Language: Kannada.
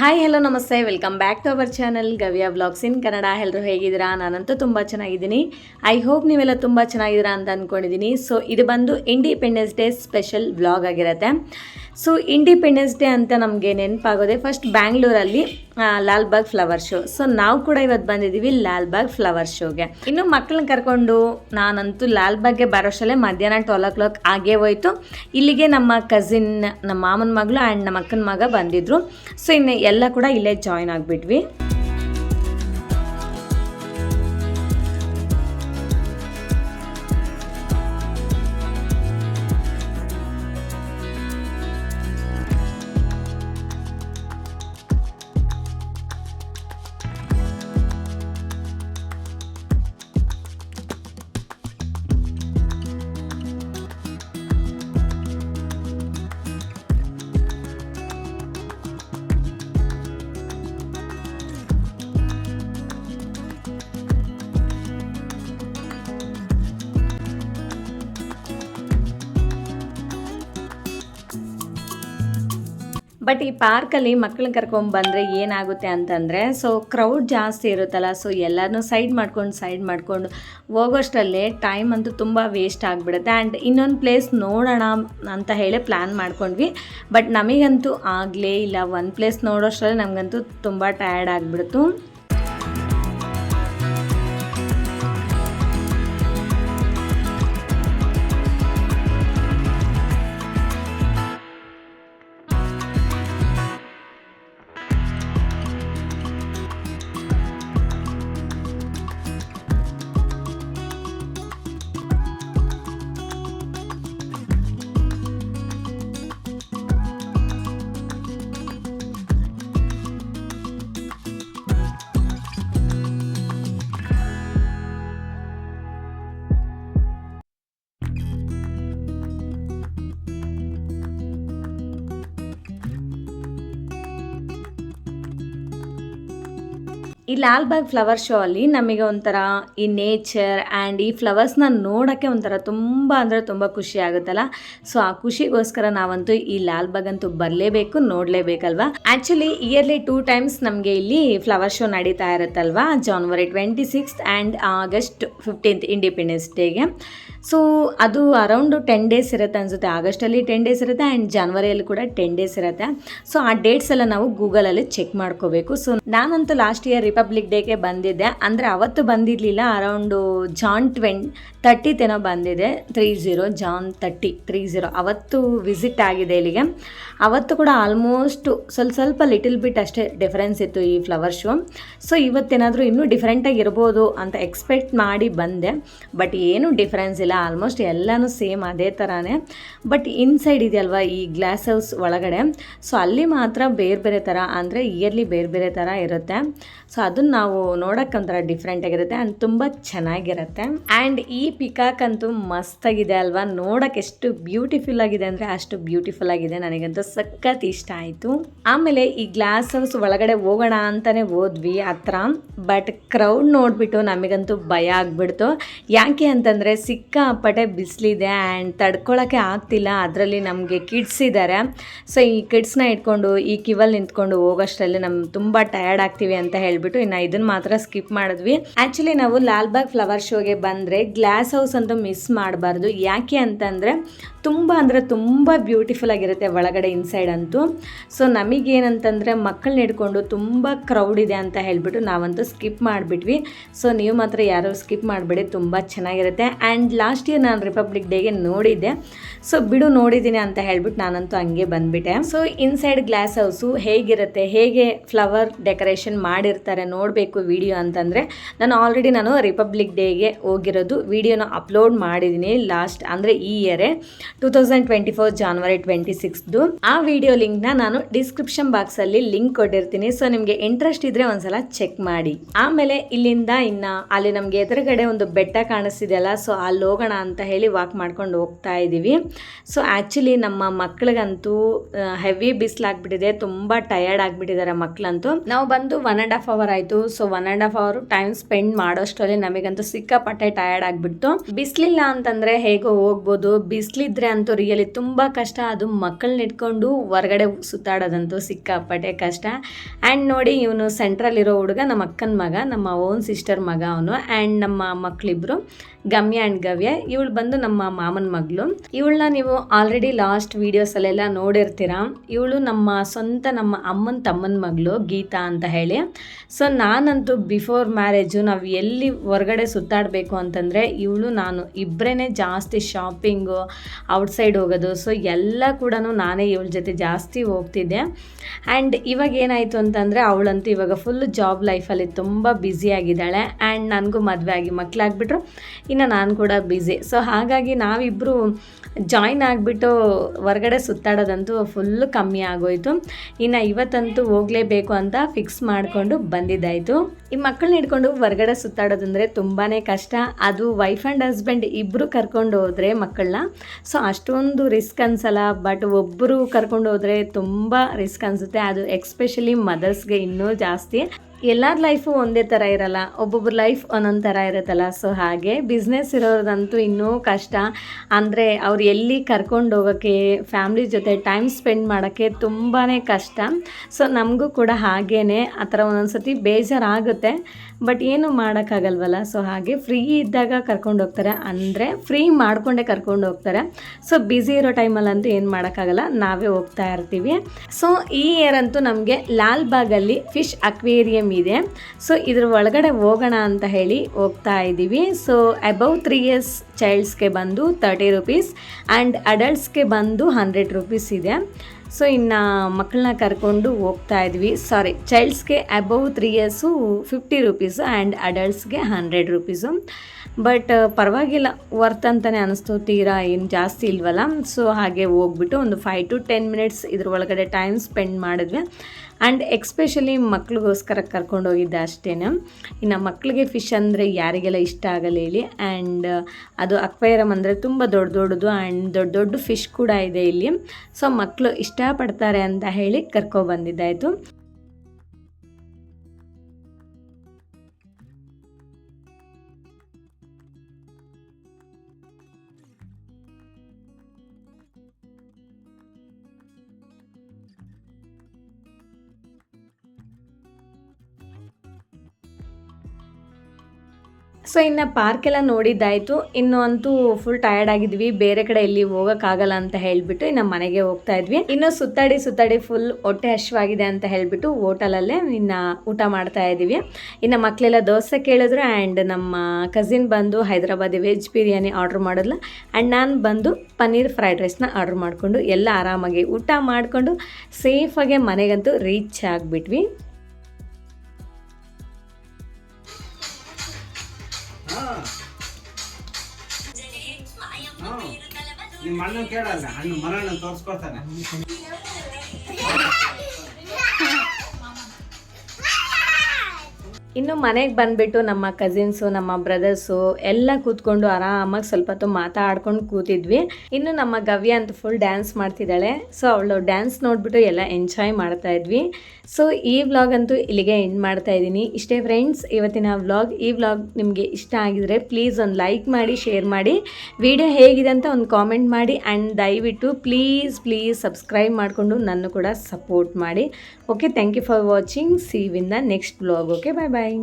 ಹಾಯ್ ಹಲೋ ನಮಸ್ತೆ. Welcome back to our channel Gavya blogs in Kannada ಎಲ್ಲರೂ ಹೇಗಿದ್ದೀರಾ? ನಾನಂತೂ ತುಂಬ ಚೆನ್ನಾಗಿದ್ದೀನಿ. ಐ ಹೋಪ್ ನೀವೆಲ್ಲ ತುಂಬ ಚೆನ್ನಾಗಿದ್ದೀರಾ ಅಂತ ಅಂದ್ಕೊಂಡಿದ್ದೀನಿ ಸೊ ಇದು ಬಂದು ಇಂಡಿಪೆಂಡೆನ್ಸ್ ಡೇ ಸ್ಪೆಷಲ್ ಬ್ಲಾಗ್ ಆಗಿರುತ್ತೆ. ಸೊ ಇಂಡಿಪೆಂಡೆನ್ಸ್ ಡೇ ಅಂತ ನಮಗೆ ನೆನಪಾಗೋದೆ ಫಸ್ಟ್ ಬ್ಯಾಂಗ್ಳೂರಲ್ಲಿ ಲಾಲ್ಬಾಗ್ ಫ್ಲವರ್ ಶೋ ಸೊ ನಾವು ಕೂಡ ಇವತ್ತು ಬಂದಿದ್ದೀವಿ ಲಾಲ್ಬಾಗ್ ಫ್ಲವರ್ ಶೋಗೆ ಇನ್ನು ಮಕ್ಕಳನ್ನ ಕರ್ಕೊಂಡು ನಾನಂತೂ ಲಾಲ್ಬಾಗ್ಗೆ ಬರೋಷ್ಟಲ್ಲೇ ಮಧ್ಯಾಹ್ನ ಟ್ವೆಲ್ ಓ ಕ್ಲಾಕ್ ಆಗೇ ಹೋಯಿತು. ಇಲ್ಲಿಗೆ ನಮ್ಮ ಕಸಿನ್ ನಮ್ಮ ಮಾಮನ ಮಗಳು ಆ್ಯಂಡ್ ನಮ್ಮ ಅಕ್ಕನ ಮಗ ಬಂದಿದ್ದರು ಸೊ ಇನ್ನು ಎಲ್ಲ ಕೂಡ ಇಲ್ಲೇ ಜಾಯ್ನ್ ಆಗಿಬಿಟ್ವಿ. ಬಟ್ ಈ ಪಾರ್ಕಲ್ಲಿ ಮಕ್ಕಳನ್ನ ಕರ್ಕೊಂಬಂದರೆ ಏನಾಗುತ್ತೆ ಅಂತಂದರೆ ಸೊ ಕ್ರೌಡ್ ಜಾಸ್ತಿ ಇರುತ್ತಲ್ಲ ಸೊ ಎಲ್ಲನೂ ಸೈಡ್ ಮಾಡ್ಕೊಂಡು ಸೈಡ್ ಮಾಡ್ಕೊಂಡು ಹೋಗೋಷ್ಟರಲ್ಲೇ ಟೈಮ್ ಅಂತೂ ತುಂಬ ವೇಸ್ಟ್ ಆಗಿಬಿಡುತ್ತೆ. ಆ್ಯಂಡ್ ಇನ್ನೊಂದು ಪ್ಲೇಸ್ ನೋಡೋಣ ಅಂತ ಹೇಳಿ ಪ್ಲ್ಯಾನ್ ಮಾಡ್ಕೊಂಡ್ವಿ. ಬಟ್ ನಮಗಂತೂ ಆಗಲೇ ಇಲ್ಲ. ಒಂದು ಪ್ಲೇಸ್ ನೋಡೋಷ್ಟರಲ್ಲಿ ನಮಗಂತೂ ತುಂಬ ಟಯರ್ಡ್ ಆಗಿಬಿಡ್ತು. ಈ ಲಾಲ್ಬಾಗ್ ಫ್ಲವರ್ ಶೋ ಅಲ್ಲಿ ನಮಗೆ ಒಂಥರ ಈ ನೇಚರ್ ಆ್ಯಂಡ್ ಈ ಫ್ಲವರ್ಸ್ನ ನೋಡೋಕ್ಕೆ ಒಂಥರ ತುಂಬ ಅಂದರೆ ತುಂಬ ಖುಷಿ ಆಗುತ್ತಲ್ಲ. ಸೊ ಆ ಖುಷಿಗೋಸ್ಕರ ನಾವಂತೂ ಈ ಲಾಲ್ಬಾಗ್ ಅಂತೂ ಬರಲೇಬೇಕು, ನೋಡಲೇಬೇಕಲ್ವಾ? ಆ್ಯಕ್ಚುಲಿ ಇಯರ್ಲಿ ಟೂ ಟೈಮ್ಸ್ ನಮಗೆ ಇಲ್ಲಿ ಫ್ಲವರ್ ಶೋ ನಡೀತಾ ಇರುತ್ತಲ್ವಾ? January twenty sixth and August fifteenth independence ಡೇಗೆ ಸೊ ಅದು ಅರೌಂಡ್ ಟೆನ್ ಡೇಸ್ ಇರುತ್ತೆ ಅನಿಸುತ್ತೆ. ಆಗಸ್ಟಲ್ಲಿ ಟೆನ್ ಡೇಸ್ ಇರುತ್ತೆ ಆ್ಯಂಡ್ ಜಾನ್ವರಿಯಲ್ಲಿ ಕೂಡ ಟೆನ್ ಡೇಸ್ ಇರುತ್ತೆ. ಸೊ ಆ ಡೇಟ್ಸ್ ಎಲ್ಲ ನಾವು ಗೂಗಲಲ್ಲಿ ಚೆಕ್ ಮಾಡ್ಕೋಬೇಕು. ಸೊ ನಾನಂತೂ ಲಾಸ್ಟ್ ಇಯರ್ ರಿಪಬ್ಲಿಕ್ ಡೇಗೆ ಬಂದಿದ್ದೆ. ಅಂದರೆ ಅವತ್ತು ಬಂದಿರಲಿಲ್ಲ ಅರೌಂಡು ಜಾನ್ ಟ್ವೆನ್ ತರ್ಟಿತೇನೋ ಬಂದಿದೆ. Three zero Jan thirty three zero ಅವತ್ತು ವಿಸಿಟ್ ಆಗಿದೆ ಇಲ್ಲಿಗೆ. ಅವತ್ತು ಕೂಡ ಆಲ್ಮೋಸ್ಟು ಸ್ವಲ್ಪ ಸ್ವಲ್ಪ ಲಿಟಲ್ ಬಿಟ್ ಅಷ್ಟೇ ಡಿಫರೆನ್ಸ್ ಇತ್ತು ಈ ಫ್ಲವರ್ ಶೋ ಸೊ ಇವತ್ತೇನಾದರೂ ಇನ್ನೂ ಡಿಫ್ರೆಂಟಾಗಿ ಇರ್ಬೋದು ಅಂತ ಎಕ್ಸ್ಪೆಕ್ಟ್ ಮಾಡಿ ಬಂದೆ. ಬಟ್ ಏನೂ ಡಿಫ್ರೆನ್ಸ್ ಇಲ್ಲ. ಆಲ್ಮೋಸ್ಟ್ ಎಲ್ಲನೂ ಸೇಮ್ ಅದೇ ಥರನೇ ಬಟ್ ಇನ್ಸೈಡ್ ಇದೆಯಲ್ವ ಈ ಗ್ಲಾಸ್ ಹೌಸ್ ಒಳಗಡೆ? ಸೊ ಅಲ್ಲಿ ಮಾತ್ರ ಬೇರೆ ಬೇರೆ ಥರ ಅಂದರೆ ಇಯರ್ಲಿ ಬೇರೆ ಬೇರೆ ಥರ ಇರುತ್ತೆ. ಸೊ ಅದನ್ನು ನಾವು ನೋಡೋಕೆ ಒಂಥರ ಡಿಫ್ರೆಂಟ್ ಆಗಿರುತ್ತೆ ಆ್ಯಂಡ್ ತುಂಬ ಚೆನ್ನಾಗಿರುತ್ತೆ. ಆ್ಯಂಡ್ ಈ ಪಿಕಾಕ್ ಅಂತೂ ಮಸ್ತಾಗಿದೆ ಅಲ್ವಾ? ನೋಡಕ್ಕೆ ಎಷ್ಟು ಬ್ಯೂಟಿಫುಲ್ ಆಗಿದೆ ಅಂದರೆ ಅಷ್ಟು ಬ್ಯೂಟಿಫುಲ್ ಆಗಿದೆ. ನನಗಂತೂ ಸಖತ್ ಇಷ್ಟ ಆಯಿತು. ಆಮೇಲೆ ಈ ಗ್ಲಾಸ್ ಹೌಸ್ ಒಳಗಡೆ ಹೋಗೋಣ ಅಂತಾನೆ ಹೋದ್ವಿ ಹತ್ರ. ಬಟ್ ಕ್ರೌಡ್ ನೋಡಿಬಿಟ್ಟು ನಮಗಂತೂ ಭಯ ಆಗ್ಬಿಡ್ತು. ಯಾಕೆ ಅಂತಂದರೆ ಸಿಕ್ಕಾಪಟ್ಟೆ ಬಿಸಿಲಿದೆ ಆ್ಯಂಡ್ ತಡ್ಕೊಳಕ್ಕೆ ಆಗ್ತಿಲ್ಲ. ಅದರಲ್ಲಿ ನಮಗೆ ಕಿಡ್ಸ್ ಇದ್ದಾರೆ ಸೊ ಈ ಕಿಡ್ಸ್ನ ಇಟ್ಕೊಂಡು, ಈ ಕಿವಲ್ಲಿ ನಿಂತ್ಕೊಂಡು ಹೋಗೋಷ್ಟರಲ್ಲಿ ನಮ್ಗೆ ತುಂಬ ಟಯರ್ಡ್ ಆಗ್ತೀವಿ ಅಂತ ಹೇಳ್ಬಿಟ್ಟು ಇನ್ನು ಇದನ್ನ ಮಾತ್ರ ಸ್ಕಿಪ್ ಮಾಡಿದ್ವಿ. ಆ್ಯಕ್ಚುಲಿ ನಾವು ಲಾಲ್ಬಾಗ್ ಫ್ಲವರ್ ಶೋಗೆ ಬಂದರೆ ಗ್ಲಾಸ್ ಹೌಸ್ ಅಂತೂ ಮಿಸ್ ಮಾಡಬಾರ್ದು. ಯಾಕೆ ಅಂತಂದರೆ ತುಂಬ ಅಂದರೆ ತುಂಬ ಬ್ಯೂಟಿಫುಲ್ ಆಗಿರುತ್ತೆ ಒಳಗಡೆ ಇನ್ಸೈಡ್ ಅಂತೂ. ಸೊ ನಮಗೇನಂತಂದರೆ ಮಕ್ಕಳನ್ನ ಹಿಡ್ಕೊಂಡು ತುಂಬ ಕ್ರೌಡ್ ಇದೆ ಅಂತ ಹೇಳ್ಬಿಟ್ಟು ನಾವಂತೂ ಸ್ಕಿಪ್ ಮಾಡಿಬಿಟ್ವಿ. ಸೊ ನೀವು ಮಾತ್ರ ಯಾರು ಸ್ಕಿಪ್ ಮಾಡಬೇಡಿ, ತುಂಬ ಚೆನ್ನಾಗಿರುತ್ತೆ. ಆ್ಯಂಡ್ ಲಾಸ್ಟ್ ಇಯರ್ ನಾನು ರಿಪಬ್ಲಿಕ್ ಡೇಗೆ ನೋಡಿದ್ದೆ. ಸೊ ಬಿಡು ನೋಡಿದ್ದೀನಿ ಅಂತ ಹೇಳ್ಬಿಟ್ಟು ನಾನಂತೂ ಹಂಗೆ ಬಂದುಬಿಟ್ಟೆ. ಸೊ ಇನ್ಸೈಡ್ ಗ್ಲಾಸ್ ಹೌಸು ಹೇಗಿರುತ್ತೆ, ಹೇಗೆ ಫ್ಲವರ್ ಡೆಕೋರೇಷನ್ ಮಾಡಿರ್ತಾರೆ ನೋಡಬೇಕು ವಿಡಿಯೋ ಅಂತಂದರೆ, ನಾನು ಆಲ್ರೆಡಿ ನಾನು ರಿಪಬ್ಲಿಕ್ ಡೇಗೆ ಹೋಗಿರೋದು ವಿಡಿಯೋನ ಅಪ್ಲೋಡ್ ಮಾಡಿದ್ದೀನಿ ಲಾಸ್ಟ್ ಅಂದರೆ ಈ ಇಯರೇ two thousand twenty four January twenty ಸಿಕ್ಸ್ದು ಆ ವಿಡಿಯೋ ಲಿಂಕ್ನ ನಾನು ಡಿಸ್ಕ್ರಿಪ್ಷನ್ ಬಾಕ್ಸಲ್ಲಿ ಲಿಂಕ್ ಕೊಟ್ಟಿರ್ತೀನಿ ಸೊ ನಿಮಗೆ ಇಂಟ್ರೆಸ್ಟ್ ಇದ್ದರೆ ಒಂದ್ಸಲ ಚೆಕ್ ಮಾಡಿ. ಆಮೇಲೆ ಇಲ್ಲಿಂದ ಇನ್ನು ಅಲ್ಲಿ ನಮಗೆ ಎದುರುಗಡೆ ಒಂದು ಬೆಟ್ಟ ಕಾಣಿಸ್ತಿದೆಯಲ್ಲ ಸೊ ಅಲ್ಲಿ ಹೋಗೋಣ ಅಂತ ಹೇಳಿ ವಾಕ್ ಮಾಡ್ಕೊಂಡು ಹೋಗ್ತಾ ಇದ್ದೀವಿ ಸೊ ಆ್ಯಕ್ಚುಲಿ ನಮ್ಮ ಮಕ್ಳಿಗಂತೂ ಹೆವಿ ಬಿಸಿಲಾಗ್ಬಿಟ್ಟಿದೆ, ತುಂಬ ಟಯರ್ಡ್ ಆಗಿಬಿಟ್ಟಿದ್ದಾರೆ ಮಕ್ಕಳಂತೂ ನಾವು ಬಂದು ಒನ್ ಆ್ಯಂಡ್ ಹಾಫ್ ಅವರ್ ಆಯಿತು so one and half hour time spend ಮಾಡೋಷ್ಟರಲ್ಲಿ ನಮಗಂತೂ ಸಿಕ್ಕಾಪಟ್ಟೆ ಟಯರ್ಡ್ ಆಗಿಬಿಡ್ತು. ಬಿಸಿಲಿಲ್ಲ ಅಂತಂದರೆ ಹೇಗೋ ಹೋಗ್ಬೋದು. ಬಿಸಿಲಿದ್ರೆ ಅಂತೂ ರಿಯಲಿ ತುಂಬ ಕಷ್ಟ. ಅದು ಮಕ್ಕಳನ್ನ ಇಟ್ಕೊಂಡು ಹೊರಗಡೆ ಸುತ್ತಾಡೋದಂತೂ ಸಿಕ್ಕಾಪಟ್ಟೆ ಕಷ್ಟ. ಆ್ಯಂಡ್ ನೋಡಿ, ಇವನು ಸೆಂಟ್ರಲ್ಲಿರೋ ಹುಡುಗ ನಮ್ಮ ಅಕ್ಕನ ಮಗ, ನಮ್ಮ ಓನ್ ಸಿಸ್ಟರ್ ಮಗ ಅವನು ಆ್ಯಂಡ್ ನಮ್ಮ ಮಕ್ಕಳಿಬ್ರು ಗಮ್ಯ ಆ್ಯಂಡ್ ಗವ್ಯ. ಇವಳು ಬಂದು ನಮ್ಮ ಮಾಮನ ಮಗಳು. ಇವಳನ್ನ ನೀವು ಆಲ್ರೆಡಿ ಲಾಸ್ಟ್ ವೀಡಿಯೋಸಲ್ಲೆಲ್ಲ ನೋಡಿರ್ತೀರಾ. ಇವಳು ನಮ್ಮ ಸ್ವಂತ ನಮ್ಮ ಅಮ್ಮನ ತಮ್ಮನ ಮಗಳು ಗೀತಾ ಅಂತ ಹೇಳಿ. ಸೊ ನಾನಂತೂ ಬಿಫೋರ್ ಮ್ಯಾರೇಜು ನಾವು ಎಲ್ಲಿ ಹೊರಗಡೆ ಸುತ್ತಾಡಬೇಕು ಅಂತಂದರೆ ಇವಳು ನಾನು ಇಬ್ಬರೇ ಜಾಸ್ತಿ ಶಾಪಿಂಗು ಔಟ್ಸೈಡ್ ಹೋಗೋದು. ಸೊ ಎಲ್ಲ ಕೂಡ ನಾನೇ ಇವಳ ಜೊತೆ ಜಾಸ್ತಿ ಹೋಗ್ತಿದ್ದೆ. ಆ್ಯಂಡ್ ಇವಾಗ ಏನಾಯಿತು ಅಂತಂದರೆ ಅವಳಂತೂ ಇವಾಗ ಫುಲ್ ಜಾಬ್ ಲೈಫಲ್ಲಿ ತುಂಬ ಬ್ಯುಸಿಯಾಗಿದ್ದಾಳೆ ಆ್ಯಂಡ್ ನನಗೂ ಮದುವೆ ಆಗಿ ಮಕ್ಕಳಾಗ್ಬಿಟ್ರು ಇನ್ನು ನಾನು ಕೂಡ ಬ್ಯುಸಿ ಸೊ ಹಾಗಾಗಿ ನಾವಿಬ್ಬರು ಜಾಯಿನ್ ಆಗಿಬಿಟ್ಟು ಹೊರಗಡೆ ಸುತ್ತಾಡೋದಂತೂ ಫುಲ್ಲು ಕಮ್ಮಿ ಆಗೋಯಿತು. ಇನ್ನು ಇವತ್ತಂತೂ ಹೋಗಲೇಬೇಕು ಅಂತ ಫಿಕ್ಸ್ ಮಾಡಿಕೊಂಡು ಬಂದಿದ್ದಾಯಿತು. ಈ ಮಕ್ಕಳನ್ನ ಹಿಡ್ಕೊಂಡು ಹೊರಗಡೆ ಸುತ್ತಾಡೋದಂದ್ರೆ ತುಂಬಾನೇ ಕಷ್ಟ. ಅದು ವೈಫ್ ಆ್ಯಂಡ್ ಹಸ್ಬೆಂಡ್ ಇಬ್ಬರು ಕರ್ಕೊಂಡು ಹೋದರೆ ಮಕ್ಕಳನ್ನ ಸೊ ಅಷ್ಟೊಂದು ರಿಸ್ಕ್ ಅನ್ಸಲ್ಲ ಬಟ್ ಒಬ್ಬರು ಕರ್ಕೊಂಡು ಹೋದರೆ ತುಂಬ ರಿಸ್ಕ್ ಅನಿಸುತ್ತೆ. ಅದು ಎಕ್ಸ್ಪೆಷಲಿ ಮದರ್ಸ್ಗೆ ಇನ್ನೂ ಜಾಸ್ತಿ. ಎಲ್ಲರ ಲೈಫು ಒಂದೇ ಥರ ಇರಲ್ಲ. ಒಬ್ಬೊಬ್ಬರ ಲೈಫ್ ಒಂದೊಂದು ಥರ ಇರುತ್ತಲ್ಲ. ಸೊ ಹಾಗೆ ಬಿಸ್ನೆಸ್ ಇರೋದಂತೂ ಇನ್ನೂ ಕಷ್ಟ. ಅಂದರೆ ಅವ್ರು ಎಲ್ಲಿ ಕರ್ಕೊಂಡು ಹೋಗೋಕ್ಕೆ ಫ್ಯಾಮ್ಲಿ ಜೊತೆ ಟೈಮ್ ಸ್ಪೆಂಡ್ ಮಾಡೋಕ್ಕೆ ತುಂಬಾ ಕಷ್ಟ. ಸೊ ನಮಗೂ ಕೂಡ ಹಾಗೇ ಆ ಥರ ಒಂದೊಂದು ಸತಿ ಬೇಜಾರಾಗುತ್ತೆ. ಬಟ್ ಏನು ಮಾಡೋಕ್ಕಾಗಲ್ವಲ್ಲ. ಸೊ ಹಾಗೆ ಫ್ರೀ ಇದ್ದಾಗ ಕರ್ಕೊಂಡು ಹೋಗ್ತಾರೆ. ಅಂದರೆ ಫ್ರೀ ಮಾಡಿಕೊಂಡೇ ಕರ್ಕೊಂಡು ಹೋಗ್ತಾರೆ. ಸೊ ಬ್ಯುಸಿ ಇರೋ ಟೈಮಲ್ಲಂತೂ ಏನು ಮಾಡೋಕ್ಕಾಗಲ್ಲ. ನಾವೇ ಹೋಗ್ತಾ ಇರ್ತೀವಿ. ಸೊ ಈ ಇಯರ್ ಅಂತೂ ನಮಗೆ ಲಾಲ್ಬಾಗಲ್ಲಿ ಫಿಶ್ ಅಕ್ವೇರಿಯಂ ಇದೆ. ಸೊ ಇದ್ರ ಒಳಗಡೆ ಹೋಗೋಣ ಅಂತ ಹೇಳಿ ಹೋಗ್ತಾ ಇದ್ದೀವಿ. ಸೊ ಅಬೌವ್ ತ್ರೀ ಇಯರ್ಸ್ ಚೈಲ್ಡ್ಸ್ಗೆ ಬಂದು ತರ್ಟಿ ರುಪೀಸ್ ಆ್ಯಂಡ್ ಅಡಲ್ಟ್ಸ್ಗೆ ಬಂದು ಹಂಡ್ರೆಡ್ ರುಪೀಸ್ ಇದೆ. ಸೊ ಇನ್ನು ಮಕ್ಕಳನ್ನ ಕರ್ಕೊಂಡು ಹೋಗ್ತಾ ಇದ್ವಿ sorry ಚೈಲ್ಡ್ಸ್ಗೆ above three years fifty rupees and ಅಡಲ್ಟ್ಸ್ಗೆ hundred rupees but ಪರವಾಗಿಲ್ಲ ವರ್ತ್ ಅಂತಲೇ ಅನ್ನಿಸ್ತು ತೀರಾ ಏನು ಜಾಸ್ತಿ ಇಲ್ವಲ್ಲ. ಸೊ ಹಾಗೆ ಹೋಗ್ಬಿಟ್ಟು ಒಂದು ಫೈವ್ ಟು ಟೆನ್ ಮಿನಿಟ್ಸ್ ಇದ್ರ ಒಳಗಡೆ ಟೈಮ್ ಸ್ಪೆಂಡ್ ಮಾಡಿದ್ವಿ. ಆ್ಯಂಡ್ ಎಕ್ಸ್ಪೆಷಲಿ ಮಕ್ಳಿಗೋಸ್ಕರ ಕರ್ಕೊಂಡು ಹೋಗಿದ್ದೆ ಅಷ್ಟೇ ಇನ್ನು ಮಕ್ಕಳಿಗೆ ಫಿಶ್ ಅಂದರೆ ಯಾರಿಗೆಲ್ಲ ಇಷ್ಟ ಆಗಲ್ಲ ಹೇಳಿ. ಆ್ಯಂಡ್ ಅದು ಅಕ್ವೈರಮ್ ಅಂದರೆ ತುಂಬ ದೊಡ್ಡ ದೊಡ್ಡದು ಆ್ಯಂಡ್ ದೊಡ್ಡ ದೊಡ್ಡ ಫಿಶ್ ಕೂಡ ಇದೆ ಇಲ್ಲಿ. ಸೊ ಮಕ್ಕಳು ಇಷ್ಟಪಡ್ತಾರೆ ಅಂತ ಹೇಳಿ ಕರ್ಕೊಬಂದಿದ್ದಾಯಿತು ಸೊ ಇನ್ನು ಪಾರ್ಕೆಲ್ಲ ನೋಡಿದ್ದಾಯಿತು. ಇನ್ನು ಅಂತೂ ಫುಲ್ ಟಯರ್ಡ್ ಆಗಿದ್ವಿ. ಬೇರೆ ಕಡೆ ಎಲ್ಲಿ ಹೋಗೋಕ್ಕಾಗಲ್ಲ ಅಂತ ಹೇಳಿಬಿಟ್ಟು ಇನ್ನು ಮನೆಗೆ ಹೋಗ್ತಾ ಇದ್ವಿ. ಇನ್ನು ಸುತ್ತಾಡಿ ಸುತ್ತಾಡಿ ಫುಲ್ ಹೊಟ್ಟೆ ಹಶ್ವಾಗಿದೆ ಅಂತ ಹೇಳಿಬಿಟ್ಟು ಹೋಟೆಲಲ್ಲೇ ಇನ್ನು ಊಟ ಮಾಡ್ತಾ ಇದ್ದೀವಿ. ಇನ್ನು ಮಕ್ಕಳೆಲ್ಲ ದೋಸೆ ಕೇಳಿದ್ರು ಆ್ಯಂಡ್ ನಮ್ಮ ಕಸಿನ್ ಬಂದು ಹೈದರಾಬಾದಿ ವೆಜ್ ಬಿರಿಯಾನಿ ಆರ್ಡ್ರ್ ಮಾಡಿದ್ಲ. ಆ್ಯಂಡ್ ನಾನು ಬಂದು ಪನ್ನೀರ್ ಫ್ರೈಡ್ ರೈಸ್ನ ಆರ್ಡ್ರ್ ಮಾಡಿಕೊಂಡು ಎಲ್ಲ ಆರಾಮಾಗಿ ಊಟ ಮಾಡಿಕೊಂಡು ಸೇಫಾಗಿ ಮನೆಗಂತೂ ರೀಚ್ ಆಗಿಬಿಟ್ವಿ. ನಿಮ್ಮ ಅಣ್ಣ ತೋರಿಸ್ಕೊತಾನೆ ಇನ್ನು ಮನೆಗೆ ಬಂದ್ಬಿಟ್ಟು ನಮ್ಮ ಕಸಿನ್ಸು ನಮ್ಮ ಬ್ರದರ್ಸು ಎಲ್ಲ ಕೂತ್ಕೊಂಡು ಆರಾಮಾಗಿ ಸ್ವಲ್ಪ ಹೊತ್ತು ಮಾತಾಡ್ಕೊಂಡು ಕೂತಿದ್ವಿ. ಇನ್ನು ನಮ್ಮ ಗವ್ಯ ಅಂತ ಫುಲ್ ಡ್ಯಾನ್ಸ್ ಮಾಡ್ತಿದ್ದಾಳೆ. ಸೊ ಅವಳು ಡ್ಯಾನ್ಸ್ ನೋಡಿಬಿಟ್ಟು ಎಲ್ಲ ಎಂಜಾಯ್ ಮಾಡ್ತಾ ಇದ್ವಿ. ಸೊ ಈ ವ್ಲಾಗ್ ಅಂತೂ ಇಲ್ಲಿಗೆ ಎಂಡ್ ಮಾಡ್ತಾ ಇದ್ದೀನಿ. ಇಷ್ಟೇ ಫ್ರೆಂಡ್ಸ್ ಇವತ್ತಿನ ವ್ಲಾಗ್ ಈ ವ್ಲಾಗ್ ನಿಮಗೆ ಇಷ್ಟ ಆಗಿದರೆ ಪ್ಲೀಸ್ ಒಂದು ಲೈಕ್ ಮಾಡಿ ಶೇರ್ ಮಾಡಿ. ವಿಡಿಯೋ ಹೇಗಿದೆ ಅಂತ ಒಂದು ಕಾಮೆಂಟ್ ಮಾಡಿ ಆ್ಯಂಡ್ ದಯವಿಟ್ಟು ಪ್ಲೀಸ್ ಪ್ಲೀಸ್ ಸಬ್ಸ್ಕ್ರೈಬ್ ಮಾಡಿಕೊಂಡು ನನ್ನ ಕೂಡ ಸಪೋರ್ಟ್ ಮಾಡಿ. Okay thank you for watching see you in the next vlog okay bye bye